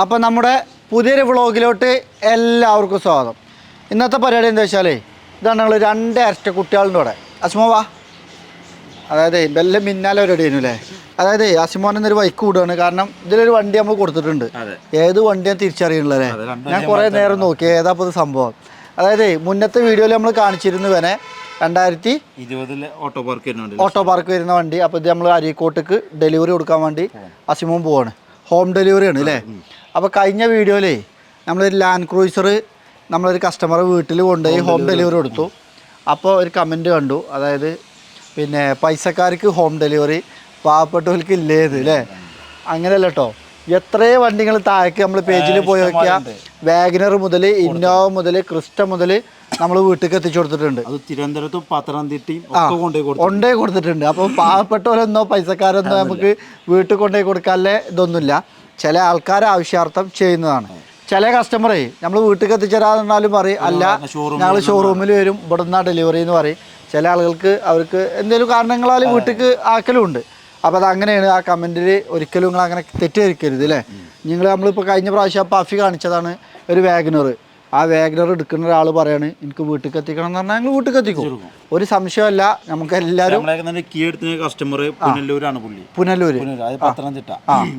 അപ്പം നമ്മുടെ പുതിയൊരു വ്ളോഗിലോട്ട് എല്ലാവർക്കും സ്വാഗതം. ഇന്നത്തെ പരിപാടി എന്താ വെച്ചാൽ ഇതാണ് ഞങ്ങൾ രണ്ട് ഇരട്ട കുട്ടികളുടെ ഇവിടെ അസ്മോ വാ. അതായത് വല്ല മിന്നാലെ പരിപാടി ആയിരുന്നു അല്ലേ? അതായത് അസിമോൻ എന്നൊരു ബൈക്ക് കൂടുകയാണ് കാരണം ഇതിലൊരു വണ്ടി നമ്മൾ കൊടുത്തിട്ടുണ്ട്. ഏത് വണ്ടിയാണ് അല്ലേ? ഞാൻ കുറേ നേരം നോക്കി. ഏതാ ഇപ്പോൾ സംഭവം? അതായത് മുന്നത്തെ വീഡിയോയിൽ നമ്മൾ കാണിച്ചിരുന്നു വേനെ രണ്ടായിരത്തി ഇരുപതിൽ ഓട്ടോ പാർക്ക് ഓട്ടോ പാർക്ക് വരുന്ന വണ്ടി. അപ്പോൾ ഇത് നമ്മൾ അരീക്കോട്ടേക്ക് ഡെലിവറി കൊടുക്കാൻ വേണ്ടി അസിമോൻ പോവാണ്. ഹോം ഡെലിവറി ആണ് അല്ലേ? അപ്പോൾ കഴിഞ്ഞ വീഡിയോയിലേ നമ്മളൊരു ലാൻഡ് ക്രൂയിസർ നമ്മളൊരു കസ്റ്റമറെ വീട്ടിൽ കൊണ്ടുപോയി ഹോം ഡെലിവറി കൊടുത്തു. അപ്പോൾ ഒരു കമന്റ് കണ്ടു. അതായത് പിന്നെ പൈസക്കാർക്ക് ഹോം ഡെലിവറി പാവപ്പെട്ടവർക്ക് ഇല്ലേത് അല്ലേ അങ്ങനെയല്ല കേട്ടോ എത്രയോ വണ്ടികൾ താഴേക്ക് നമ്മൾ പേജിൽ പോയി നോക്കിയാൽ വാഗനർ മുതൽ ഇന്നോവ മുതൽ ക്രിസ്റ്റ മുതൽ നമ്മൾ വീട്ടിലേക്ക് എത്തിച്ചു കൊടുത്തിട്ടുണ്ട്. അത് തിരുവനന്തപുരത്തും പത്തനംതിട്ടയും കൊണ്ടേ കൊടുത്തിട്ടുണ്ട്. അപ്പോൾ പാവപ്പെട്ടവരെന്നോ പൈസക്കാരെന്നോ നമുക്ക് വീട്ടിൽ കൊണ്ടുപോയി കൊടുക്കാനുള്ള ഇതൊന്നുമില്ല. ചില ആൾക്കാർ ആവശ്യാർത്ഥം ചെയ്യുന്നതാണ്. ചില കസ്റ്റമറേ നമ്മൾ വീട്ടിൽ എത്തിച്ചേരാന്നാലും പറയും. അല്ല ഞങ്ങൾ ഷോറൂമിൽ വരും ഇവിടുന്ന ഡെലിവറി എന്ന് പറയും. ചില ആളുകൾക്ക് അവർക്ക് എന്തെങ്കിലും കാരണങ്ങളാൽ വീട്ടിലേക്ക് ആക്കലും ഉണ്ട് അപ്പോൾ അതങ്ങനെയാണ് അങ്ങനെയാണ് ആ കമന്റിൽ ഒരിക്കലും നിങ്ങൾ അങ്ങനെ തെറ്റിദ്ധരിക്കരുത് അല്ലേ നിങ്ങൾ നമ്മളിപ്പോൾ കഴിഞ്ഞ പ്രാവശ്യം പഫി കാണിച്ചതാണ് ഒരു വാഗനർ ആ വാഗനർ എടുക്കുന്ന ഒരാൾ പറയാണ് എനിക്ക് വീട്ടിൽ എത്തിക്കണം എന്ന് പറഞ്ഞാൽ ഞങ്ങൾ വീട്ടിൽ എത്തിക്കും ഒരു സംശയമല്ല നമുക്ക് എല്ലാവരും കസ്റ്റമർ പുനല്ലൂരാണ് പുള്ളി. അത് പത്തനംതിട്ട.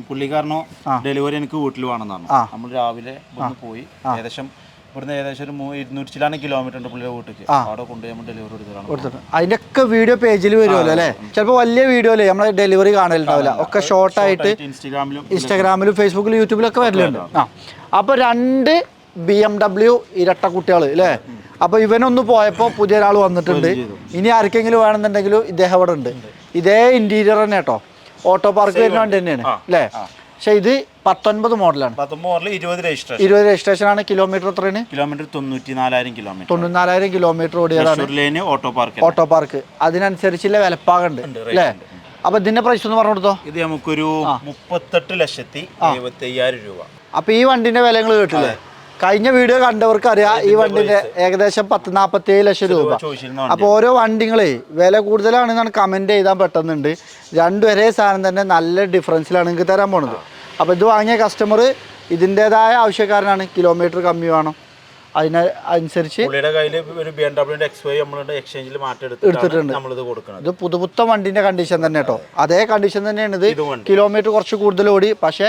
പുള്ളിക്കാരനോ ഡെലിവറി എനിക്ക് വീട്ടിൽ വേണമെന്നാണ് നമ്മൾ രാവിലെ പോയി ഏകദേശം ഇവിടുന്ന് ഏകദേശം ഒരു മൂ- ഇരുന്നൂറ്റി ചിലാണ് കിലോമീറ്റർ ഉണ്ട് പുള്ളിയുടെ വീട്ടിലേക്ക്. അവിടെ കൊണ്ടുപോയി നമ്മൾ ഡെലിവറി എടുത്തതാണ് കൊടുത്തിട്ടുണ്ട് അതിന്റെയൊക്കെ വീഡിയോ പേജിൽ വരുമല്ലോ അല്ലേ? ചിലപ്പോൾ വലിയ വീഡിയോ അല്ലേ? നമ്മളെ ഡെലിവറി കാണലുണ്ടാവില്ല. ഒക്കെ ഷോർട്ട് ആയിട്ട് ഇൻസ്റ്റാഗ്രാമിലും ഇൻസ്റ്റാഗ്രാമിലും ഫേസ്ബുക്കിലും യൂട്യൂബിലൊക്കെ വരലുണ്ട്. ആ. അപ്പോൾ രണ്ട് ബി എം ഡബ്ല്യു ഇരട്ട കുട്ടികൾ അല്ലേ അപ്പോൾ ഇവനൊന്ന് പോയപ്പോൾ പുതിയ ഒരാൾ വന്നിട്ടുണ്ട് ഇനി ആർക്കെങ്കിലും വേണമെന്നുണ്ടെങ്കിലും ഇദ്ദേഹം അവിടെ ഉണ്ട്. ഇതേ ഇന്റീരിയർ തന്നെ കേട്ടോ. ഓട്ടോ പാർക്ക് വരുന്ന വണ്ടി. തന്നെയാണ് അല്ലേ പക്ഷേ ഇത് പത്തൊൻപത് മോഡലാണ്. മോഡൽ ഇരുപത് രജിസ്ട്രേഷൻ. ഇരുപത് രജിസ്ട്രേഷൻ ആണ് കിലോമീറ്റർ എത്രയാണ് കിലോമീറ്റർ തൊണ്ണൂറ്റി നാലായിരം കിലോമീറ്റർ തൊണ്ണൂനാലായിരം കിലോമീറ്റർ ഓടിയതാണ് ഓട്ടോ പാർക്ക് ഓട്ടോ പാർക്ക് അതിനനുസരിച്ചുള്ള വിലപ്പാകുണ്ട് അല്ലേ? അപ്പൊ ഇതിന്റെ പ്രൈസ് ഒന്ന് പറഞ്ഞു കൊടുത്തോ? ഇത് നമുക്കൊരു മുപ്പത്തെട്ട് ലക്ഷത്തി എഴുപത്തി അയ്യായിരം രൂപ. അപ്പൊ ഈ വണ്ടിന്റെ വില നിങ്ങൾ കേട്ടില്ലേ കഴിഞ്ഞ വീഡിയോ കണ്ടവർക്ക് അറിയാം ഈ വണ്ടിന്റെ ഏകദേശം പത്ത് നാപ്പത്തി ഏഴ് ലക്ഷം രൂപ. അപ്പൊ അപ്പോൾ ഓരോ വണ്ടികളെ വില കൂടുതലാണെന്നാണ് കമന്റ് ചെയ്താൽ പെട്ടെന്നുണ്ട്. രണ്ടുവരെ ഒരേ സാധനം തന്നെ നല്ല ഡിഫറൻസിലാണ് നിങ്ങൾക്ക് തരാൻ പോണത്. അപ്പോൾ ഇത് വാങ്ങിയ കസ്റ്റമർ ഇതിന്റെതായ ആവശ്യക്കാരനാണ്. കിലോമീറ്റർ കമ്മി വേണം. അതിന് അനുസരിച്ച് എടുത്തിട്ടുണ്ട്. ഇത് പുതുപുത്ത വണ്ടിന്റെ കണ്ടീഷൻ തന്നെ കേട്ടോ. അതേ കണ്ടീഷൻ തന്നെയാണ് ഇത്. കിലോമീറ്റർ കുറച്ച് കൂടുതൽ ഓടി. പക്ഷേ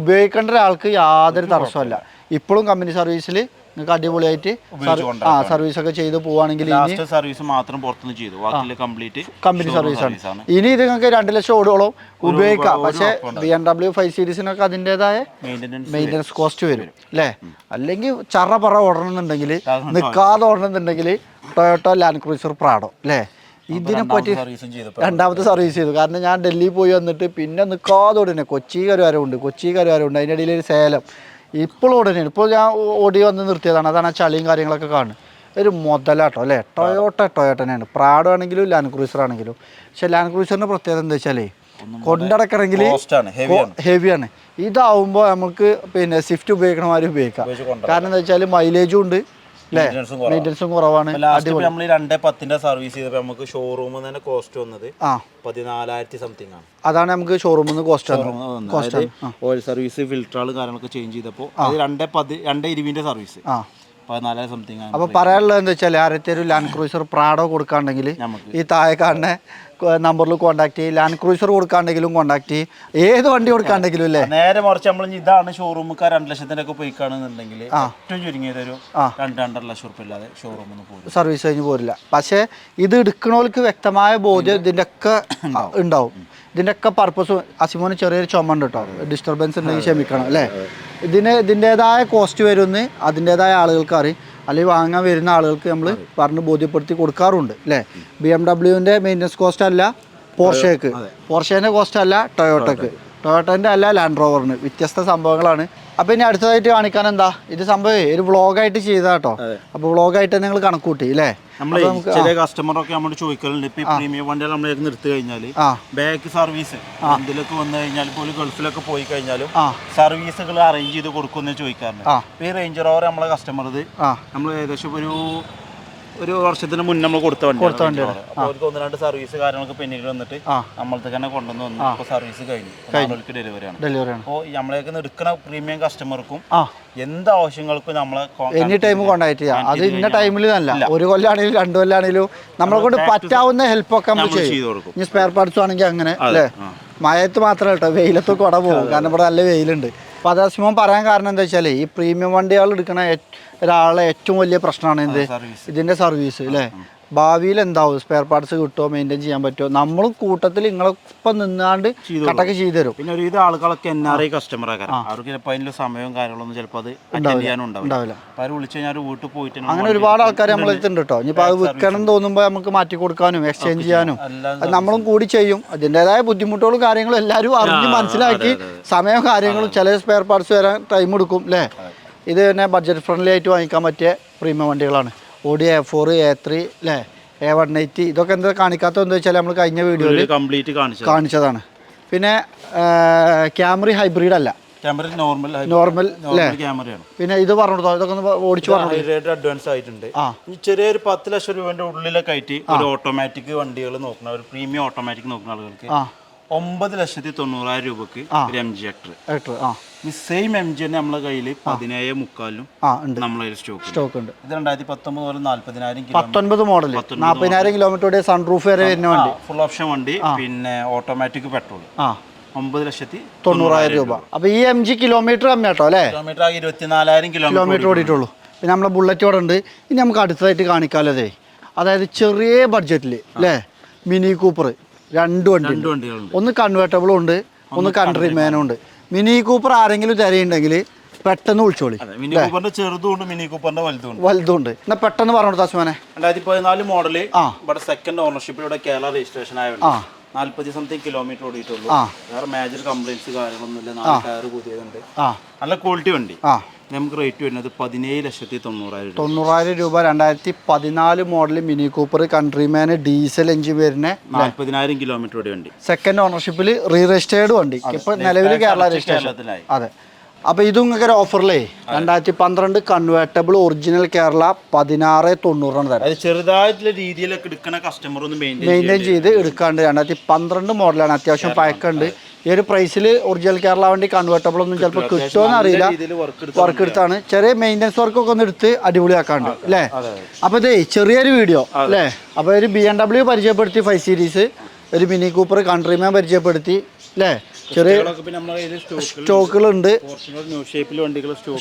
ഉപയോഗിക്കേണ്ട ഒരാൾക്ക് യാതൊരു തടസ്സമല്ല ഇപ്പോഴും കമ്പനി സർവീസിൽ നിങ്ങൾക്ക് അടിപൊളിയായിട്ട് ആ സർവീസ് ഒക്കെ ചെയ്ത് പോവാണെങ്കിൽ സർവീസ് മാത്രം പുറത്തുനിന്ന് ചെയ്തു. കംപ്ലീറ്റ് കമ്പനി സർവീസാണ് ഇനി ഇത് നിങ്ങൾക്ക് രണ്ട് ലക്ഷം ഓടുകളോ ഉപയോഗിക്കാം. പക്ഷേ ബി എം ഡബ്ല്യു ഫൈവ് സീരീസിനൊക്കെ അതിന്റെതായ മെയിന്റനൻസ് മെയിന്റനൻസ് കോസ്റ്റ് വരും അല്ലേ? അല്ലെങ്കിൽ ചറ പറ ഓടണമെന്നുണ്ടെങ്കിൽ നിൽക്കാതെ ഓടണമെന്നുണ്ടെങ്കിൽ ടൊയോട്ടോ ലാൻഡ് ക്രൂസർ പ്രാഡോ അല്ലേ? ഇതിനെ പറ്റി സർവീസും രണ്ടാമത്തെ സർവീസ് ചെയ്തു. കാരണം ഞാൻ ഡൽഹി പോയി വന്നിട്ട് പിന്നെ നിൽക്കാതെ ഉടനെ കൊച്ചി കരുവാരമുണ്ട് കൊച്ചി കരുവാരമുണ്ട് അതിന്റെ ഇടയിൽ ഒരു സേലം. ഇപ്പോൾ ഉടനെ ഇപ്പോൾ ഞാൻ ഓടി വന്ന് നിർത്തിയതാണ്. അതാണ് ആ ചളിയും കാര്യങ്ങളൊക്കെ കാണുന്നത്. ഒരു മുതലാട്ടോ അല്ലേ? ടൊയോട്ട ടൊയോട്ട തന്നെയാണ് പ്രാഡോ ആണെങ്കിലും ലാൻഡ് ക്രൂസർ ആണെങ്കിലും. പക്ഷെ ലാൻഡ് ക്രൂസറിന്റെ പ്രത്യേകത എന്താ വെച്ചാലേ കൊണ്ടടക്കണമെങ്കിൽ ഹെവിയാണ് ഇതാവുമ്പോൾ നമുക്ക് പിന്നെ സ്വിഫ്റ്റ് ഉപയോഗിക്കണമാതിരി ഉപയോഗിക്കാം. കാരണം എന്താ വെച്ചാൽ മൈലേജും ഉണ്ട്. മെയിന്റെനൻസും കുറവാണ്. നമ്മൾ രണ്ടേ പത്തിന്റെ സർവീസ് ചെയ്തപ്പോൾ നമുക്ക് ഷോറൂമിൽ തന്നെ കോസ്റ്റ് വന്നത് പതിനാലായിരത്തി സംതിങ് ആണ്. അതാണ് നമുക്ക് ഷോറൂമിൽ നിന്ന് കോസ്റ്റ് അതായത് ഓയിൽ സർവീസ് ഫിൽറ്ററുകൾ കാര്യങ്ങളൊക്കെ ചേഞ്ച് ചെയ്തപ്പോൾ അത് രണ്ടേ പതി രണ്ടേ ഇരുവിന്റെ സർവീസ് ആ. പതിനാലായിരം സംതിങ് ആണ് അപ്പോൾ പറയാനുള്ളത് എന്താ വെച്ചാൽ ആരത്തെ ഒരു ലാൻഡ് ക്രൂസർ പ്രാഡോ കൊടുക്കാണ്ടെങ്കിൽ ഈ താഴെ കാണുന്ന നമ്പറിൽ കോൺടാക്ട് ചെയ്യും. ലാൻഡ് ക്രൂസർ കൊടുക്കാണ്ടെങ്കിലും കോൺടാക്ട് ചെയ്യും. ഏത് വണ്ടി കൊടുക്കാണ്ടെങ്കിലും അല്ലേ? നേരെ മറിച്ച് നമ്മൾ ഇതാണ് ഷോറൂമുക്കാർ രണ്ട് ലക്ഷത്തിന്റെ ഒക്കെ പോയി കാണുന്നുണ്ടെങ്കിൽ ഏറ്റവും ചുരുങ്ങിയത് ഒരു രണ്ട് രണ്ടര ലക്ഷം റുപ്യ ഇല്ലാതെ ഷോറൂമിൽ നിന്ന് പോകും സർവീസ് കഴിഞ്ഞ് പോരില്ല. പക്ഷേ ഇത് എടുക്കണവർക്ക് വ്യക്തമായ ബോധ്യം ഇതിന്റെ ഒക്കെ ഉണ്ടാവും. ഇതിന്റെ ഒക്കെ പർപ്പസ് അസിമോന് ചെറിയൊരു ചുമ ഉണ്ട് കേട്ടോ ഡിസ്റ്റർബൻസ് ഉണ്ടെങ്കിൽ ക്ഷമിക്കണം അല്ലേ? ഇതിന് ഇതിന്റെതായ കോസ്റ്റ് വരുമെന്ന് അതിന്റെതായ ആളുകൾക്ക് അറിയും. അല്ലെങ്കിൽ വാങ്ങാൻ വരുന്ന ആളുകൾക്ക് നമ്മൾ പറഞ്ഞ് ബോധ്യപ്പെടുത്തി കൊടുക്കാറുണ്ട് അല്ലേ? ബി എം ഡബ്ല്യുവിന്റെ മെയിന്റനൻസ് കോസ്റ്റ് അല്ല പോർഷേക്ക് പോർഷേന്റെ കോസ്റ്റ് അല്ല ടൊയോട്ടക്ക് ടൊയോട്ടന്റെ അല്ല ലാൻഡ് റോവറിന് വ്യത്യസ്ത സംഭവങ്ങളാണ്. അപ്പോൾ ഇനി അടുത്തതായിട്ട് കാണിക്കാൻ എന്താ? ഇത് സംഭവം ഒരു വ്ളോഗായിട്ട് ചെയ്താ കേട്ടോ അപ്പോൾ വ്ളോഗായിട്ട് നിങ്ങൾ കണക്കൂട്ടി അല്ലേ നമ്മൾ ചില കസ്റ്റമറൊക്കെ നമ്മൾ ചോദിക്കലുണ്ട്. ഇപ്പൊ പ്രീമിയം വണ്ടികൾ നമ്മൾ നിർത്തി കഴിഞ്ഞാൽ ബാക്ക് സർവീസ് എന്തിലൊക്കെ വന്നു കഴിഞ്ഞാൽ പോലും ഗൾഫിലൊക്കെ പോയി കഴിഞ്ഞാലും സർവീസുകൾ അറേഞ്ച് ചെയ്ത് കൊടുക്കുമെന്ന് ചോദിക്കാറുണ്ട്. ഈ റേഞ്ച് റോവർ നമ്മളെ കസ്റ്റമർ ഇത് നമ്മൾ ഏകദേശം ഒരു ഒരു വർഷത്തിന് മുന്നേ നമ്മൾ കൊടുത്ത വണ്ടി കൊടുത്ത വണ്ടിയാണ്. അവർക്ക് ഒന്ന് രണ്ട് സർവീസ് കാര്യങ്ങളൊക്കെ പിന്നീട് വന്നിട്ട്. നമ്മളത്തെ തന്നെ കൊണ്ടുവന്ന് വന്നു. അപ്പൊ സർവീസ് കഴിഞ്ഞു. നമ്മൾക്ക് ഡെലിവറി ആണ്. ഡെലിവറി ആണ്. അപ്പോൾ നമ്മളേക്ക് എടുക്കുന്ന പ്രീമിയം കസ്റ്റമർക്കും എന്ത് ആവശ്യങ്ങൾക്കും നമ്മളെ എനി ടൈം കോണ്ടാക്ട് ചെയ്യാം. അത് ഇന്ന ടൈമിൽ അല്ല. ഒരു കൊല്ലാണെങ്കിലും രണ്ട് കൊല്ലാണെങ്കിലും നമ്മളെ കൊണ്ട് പറ്റാവുന്ന ഹെൽപ്പൊക്കെ നമ്മൾ നമ്മൾ ചെയ്തു കൊടുക്കും ഇനി സ്പെയർ പാർട്സ് ആണെങ്കിൽ അങ്ങനെ അല്ലേ? മഴയത്ത് മാത്രമേ കേട്ടോ. വെയിലത്ത് കുട പോകും. കാരണം ഇവിടെ നല്ല വെയിലുണ്ട്. അസിമോൻ പറയാൻ കാരണം എന്താ വെച്ചാൽ ഈ പ്രീമിയം വണ്ടികൾ എടുക്കണ ഒരാളെ ഏറ്റവും വലിയ പ്രശ്നമാണ് എന്ത്? ഇതിന്റെ സർവീസ് അല്ലേ ഭാവിയിൽ എന്താവും? സ്പെയർ പാർട്സ് കിട്ടുമോ മെയിന്റെയിൻ ചെയ്യാൻ പറ്റുമോ നമ്മളും കൂട്ടത്തിൽ നിങ്ങളൊപ്പം നിന്നാണ്ട് കട്ടൊക്കെ ചെയ്തു തരും പിന്നെ ഒരുവിധ ആളുകളൊക്കെ എൻ ആർ ഐ കസ്റ്റമർ ആകാം അവർക്ക് ചിലപ്പോൾ അതിന്റെ സമയവും കാര്യങ്ങളൊന്നും ചിലപ്പോൾ അത് ഉണ്ടാവില്ല. അവർ വിളിച്ചു കഴിഞ്ഞാൽ വീട്ടിൽ പോയിട്ട് അങ്ങനെ ഒരുപാട് ആൾക്കാർ നമ്മളെ എത്തുന്നുണ്ട് കേട്ടോ ഇനിയിപ്പോൾ അത് വിൽക്കണം തോന്നുമ്പോൾ നമുക്ക് മാറ്റി കൊടുക്കാനും എക്സ്ചേഞ്ച് ചെയ്യാനും. നമ്മളും കൂടി ചെയ്യും. അതിന്റെതായ ബുദ്ധിമുട്ടുകളും കാര്യങ്ങളും എല്ലാവരും അറിഞ്ഞ് മനസ്സിലാക്കി സമയവും കാര്യങ്ങളും ചില സ്പെയർ പാർട്സ് വരാൻ ടൈം എടുക്കും അല്ലേ ഇത് തന്നെ ബഡ്ജറ്റ് ഫ്രണ്ട്ലി ആയിട്ട് വാങ്ങിക്കാൻ പറ്റിയ പ്രീമിയം വണ്ടികളാണ്. Audi A four A three അല്ലേ എ വൺ എയ്റ്റി ഇതൊക്കെ എന്താ കാണിക്കാത്ത എന്താ വെച്ചാൽ നമ്മൾ കഴിഞ്ഞ വീഡിയോയിൽ കംപ്ലീറ്റ് കാണിച്ചത് കാണിച്ചതാണ്. പിന്നെ ക്യാമറി ഹൈബ്രിഡ് അല്ല. ക്യാമറ നോർമൽ നോർമൽ ക്യാമറയാണ് പിന്നെ ഇത് പറഞ്ഞോ ഇതൊക്കെ ഒന്ന് ഓടിച്ചു പറഞ്ഞു അഡ്വാൻസ് ആയിട്ടുണ്ട്. ഈ ചെറിയൊരു പത്ത് ലക്ഷം രൂപന്റെ ഉള്ളിലൊക്കെ ആയിട്ട് ഒരു ഓട്ടോമാറ്റിക് വണ്ടികൾ നോക്കുന്ന ഒരു പ്രീമിയം ഓട്ടോമാറ്റിക് നോക്കുന്ന ആളുകൾക്ക് ഒമ്പത് ലക്ഷത്തി തൊണ്ണൂറായിരം രൂപക്ക് ഒരു എം ജി ആക്ടർ ഏട്ടർ ആ. ഈ സെയിം എം ജി തന്നെ നമ്മളെ കയ്യിൽ പതിനേഴ് മുക്കാലും ആ ഉണ്ട്. നമ്മളെ സ്റ്റോക്ക് സ്റ്റോക്ക് ഉണ്ട്. ഇത് രണ്ടായിരത്തി പത്തൊമ്പത് മുതൽ നാല്പതിനായിരം പത്തൊൻപത് മോഡൽ നാൽപ്പതിനായിരം കിലോമീറ്ററുടെ സൺറൂഫ് വരെ വരുന്ന വണ്ടി. ഫുൾ ഓപ്ഷൻ വണ്ടി പിന്നെ ഓട്ടോമാറ്റിക് പെട്രോൾ ആ. ഒമ്പത് ലക്ഷത്തി തൊണ്ണൂറായിരം രൂപ. അപ്പൊ ഈ എം ജി കിലോമീറ്റർ കമ്മിയാട്ടോ അല്ലേ? കിലോമീറ്റർ ഇരുപത്തിനാലായിരം കിലോമീറ്റർ കിലോമീറ്റർ ഓടിയിട്ടുള്ളൂ. പിന്നെ നമ്മളെ ബുള്ളറ്റ് ഇവിടെ ഉണ്ട്. ഇനി നമുക്ക് അടുത്തതായിട്ട് കാണിക്കാലതേ അതായത് ചെറിയ ബഡ്ജറ്റിൽ അല്ലേ? മിനി കൂപ്പർ രണ്ട് വണ്ടി ഒന്ന് കൺവേർട്ടബിളും ഉണ്ട് ഒന്ന് കൺട്രി മാനും ഉണ്ട്. മിനി കൂപ്പർ ആരെങ്കിലും തരയുണ്ടെങ്കിൽ പെട്ടെന്ന് വിളിച്ചോളി. Mini കൂപ്പറിന്റെ ചെറുതുണ്ട് mini കൂപ്പറിന്റെ വലുതുണ്ട്. വലുതുണ്ട്. എന്നാ പെട്ടെന്ന് പറഞ്ഞു താസ്മാനെ രണ്ടായിരത്തി പതിനാല് മോഡൽ. ഇവിടെ സെക്കൻഡ് ഓണർഷിപ്പിൽ ഇവിടെ കേരള രജിസ്ട്രേഷൻ ആയുണ്ട് നാല്പത്തി സംതിങ് കിലോമീറ്റർ ഓടിയിട്ടുള്ളൂ. വേറെ മേജർ കംപ്ലൈൻസ് കാര്യങ്ങളൊന്നുമില്ല. നാല് ടയർ പുതിയതുണ്ട്. ആ. നല്ല ക്വാളിറ്റി വണ്ടി. നമുക്ക് റേറ്റ് വരുന്നത് പതിനേഴ് ലക്ഷത്തി തൊണ്ണൂറായിരം രൂപ. തൊണ്ണൂറായിരം രൂപ രണ്ടായിരത്തി പതിനാല് model Mini Cooper Countryman diesel engine വരുന്ന നാൽപ്പതിനായിരം കിലോമീറ്റർ ഓടി വണ്ടി. സെക്കൻഡ് ഓണർഷിപ്പിൽ റീ രജിസ്റ്റേർഡ് വണ്ടി ഇപ്പൊ നിലവിൽ കേരള രജിസ്ട്രേഷൻ അതെ. അപ്പൊ ഇതും നിങ്ങൾക്ക് ഒരു ഓഫറിലേ രണ്ടായിരത്തി പന്ത്രണ്ട് കൺവേർട്ടബിൾ ഒറിജിനൽ കേരള പതിനാറ് തൊണ്ണൂറാണ് തരാം. ചെറുതായിട്ടുള്ള രീതിയിലൊക്കെ എടുക്കുന്ന കസ്റ്റമർ ഒന്ന് മെയിന്റെയിൻ ചെയ്ത് എടുക്കാണ്ട് രണ്ടായിരത്തി പന്ത്രണ്ട് മോഡലാണ് അത്യാവശ്യം പഴക്കമുണ്ട് ഈ ഒരു പ്രൈസിൽ ഒറിജിനൽ കേരള വണ്ടി കൺവേർട്ടബിൾ ഒന്നും ചിലപ്പോൾ കിട്ടുമോന്ന് അറിയില്ല. വർക്ക് എടുത്താണ്. ചെറിയ മെയിന്റെനൻസ് വർക്കൊക്കെ ഒന്ന് എടുത്ത് അടിപൊളിയാക്കാണ്ട് അല്ലേ? അപ്പോൾ ഇതേ ചെറിയൊരു വീഡിയോ അല്ലേ? അപ്പോൾ ഒരു ബി എം ഡബ്ല്യു പരിചയപ്പെടുത്തി ഫൈവ് സീരീസ് ഒരു മിനി കൂപ്പർ കൺട്രിമാൻ പരിചയപ്പെടുത്തി അല്ലേ? ചെറിയ സ്റ്റോക്കുകളുണ്ട്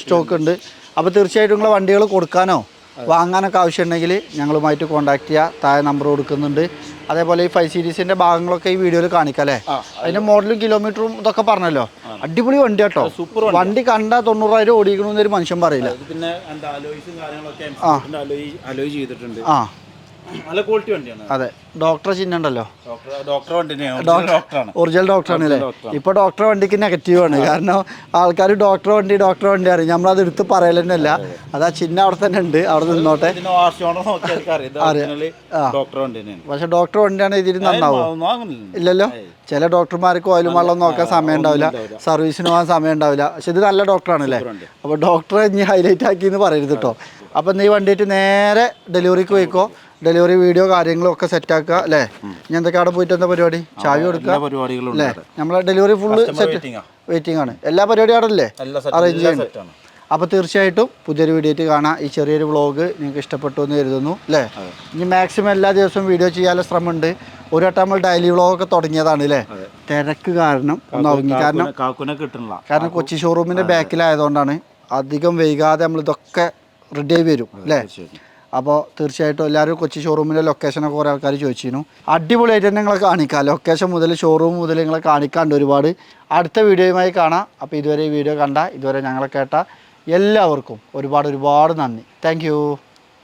സ്റ്റോക്ക് ഉണ്ട്. അപ്പോൾ തീർച്ചയായിട്ടും നിങ്ങളെ വണ്ടികൾ കൊടുക്കാനോ? വാങ്ങാനൊക്കെ ആവശ്യമുണ്ടെങ്കിൽ ഞങ്ങളുമായിട്ട് കോൺടാക്ട് ചെയ്യുക. താഴെ നമ്പർ കൊടുക്കുന്നുണ്ട്. അതേപോലെ ഈ ഫൈവ് സീരീസിന്റെ ഭാഗങ്ങളൊക്കെ ഈ വീഡിയോയിൽ കാണിക്കാം അല്ലേ? അതിന്റെ മോഡലും കിലോമീറ്ററും ഇതൊക്കെ പറഞ്ഞല്ലോ. അടിപൊളി വണ്ടി കേട്ടോ. സൂപ്പർ വണ്ടി. കണ്ടാൽ തൊണ്ണൂറായിരം ഓടിക്കണമെന്നൊരു മനുഷ്യൻ പറയില്ല. പിന്നെ ആ. നല്ല ക്വാളിറ്റി വണ്ടിയാണ്. അതെ ഡോക്ടറെ ചിഹ്നം ഉണ്ടല്ലോ ഡോക്ടർ ഡോക്ടറാണ് ഒറിജിനൽ ഡോക്ടറാണ് അല്ലേ ഇപ്പോൾ ഡോക്ടറെ വണ്ടിക്ക് നെഗറ്റീവ് ആണ്. കാരണം ആൾക്കാർ ഡോക്ടറെ വണ്ടി ഡോക്ടറെ വണ്ടി അറിയും. നമ്മളത് എടുത്ത് പറയൽ തന്നെയല്ല അത്. ആ ചിഹ്നം അവിടെ തന്നെ ഉണ്ട്. അവിടെ നിന്നോട്ടെ. പക്ഷെ ഡോക്ടർ വണ്ടിയാണ് ഇതിൽ നന്നാവും. ഇല്ലല്ലോ? ചില ഡോക്ടർമാർക്ക് ഓയിലും വെള്ളം നോക്കാൻ സമയം ഉണ്ടാവില്ല. സർവീസിന് പോകാൻ സമയം ഉണ്ടാവില്ല. പക്ഷെ ഇത് നല്ല ഡോക്ടറാണ് അല്ലേ അപ്പോൾ ഡോക്ടറെ ഇനി ഹൈലൈറ്റ് ആക്കി എന്ന് പറയരുത് കേട്ടോ അപ്പം നീ വണ്ടിയിട്ട് നേരെ ഡെലിവറിക്ക് പോയിക്കോ. ഡെലിവറി വീഡിയോ കാര്യങ്ങളും ഒക്കെ സെറ്റ് ആക്കുക അല്ലേ ഇനി എന്തൊക്കെ അവിടെ പോയിട്ട് എന്താ പരിപാടി? ചാവി കൊടുക്കുക പരിപാടികളും അല്ലേ? നമ്മളെ ഡെലിവറി ഫുള്ള് സെറ്റ് വെയിറ്റിംഗ് ആണ്. എല്ലാ പരിപാടിയും അവിടെ അല്ലേ? അറേഞ്ച് ചെയ്യുന്നത് അപ്പോൾ തീർച്ചയായിട്ടും പുതിയൊരു വീഡിയോ ആയിട്ട് കാണാം. ഈ ചെറിയൊരു വ്ളോഗ് നിങ്ങൾക്ക് ഇഷ്ടപ്പെട്ടു എന്ന് കരുതുന്നു അല്ലേ? ഇനി മാക്സിമം എല്ലാ ദിവസവും വീഡിയോ ചെയ്യാനുള്ള ശ്രമമുണ്ട്. ഒരു വട്ടം നമ്മൾ ഡെയിലി വ്ളോഗൊക്കെ തുടങ്ങിയതാണ് അല്ലേ? തിരക്ക് കാരണം ഒന്ന് ഒതുങ്ങി. കാരണം കാരണം കൊച്ചി ഷോറൂമിന്റെ ബാക്കിലായതുകൊണ്ടാണ് അധികം വൈകാതെ നമ്മൾ ഇതൊക്കെ റെഡി ആയി വരും അല്ലേ? അപ്പോൾ തീർച്ചയായിട്ടും എല്ലാവരും കൊച്ചി ഷോറൂമിന്റെ ലൊക്കേഷനൊക്കെ കുറേ ആൾക്കാർ ചോദിച്ചിരുന്നു. അടിപൊളിയായിട്ട് തന്നെ നിങ്ങളെ കാണിക്കാം. ലൊക്കേഷൻ മുതൽ ഷോറൂം മുതൽ നിങ്ങളെ കാണിക്കാണ്ട് ഒരുപാട്. അടുത്ത വീഡിയോയുമായി കാണാം. അപ്പോൾ ഇതുവരെ ഈ വീഡിയോ കണ്ട ഇതുവരെ ഞങ്ങളെ കേട്ട എല്ലാവർക്കും ഒരുപാട് ഒരുപാട് നന്ദി. താങ്ക്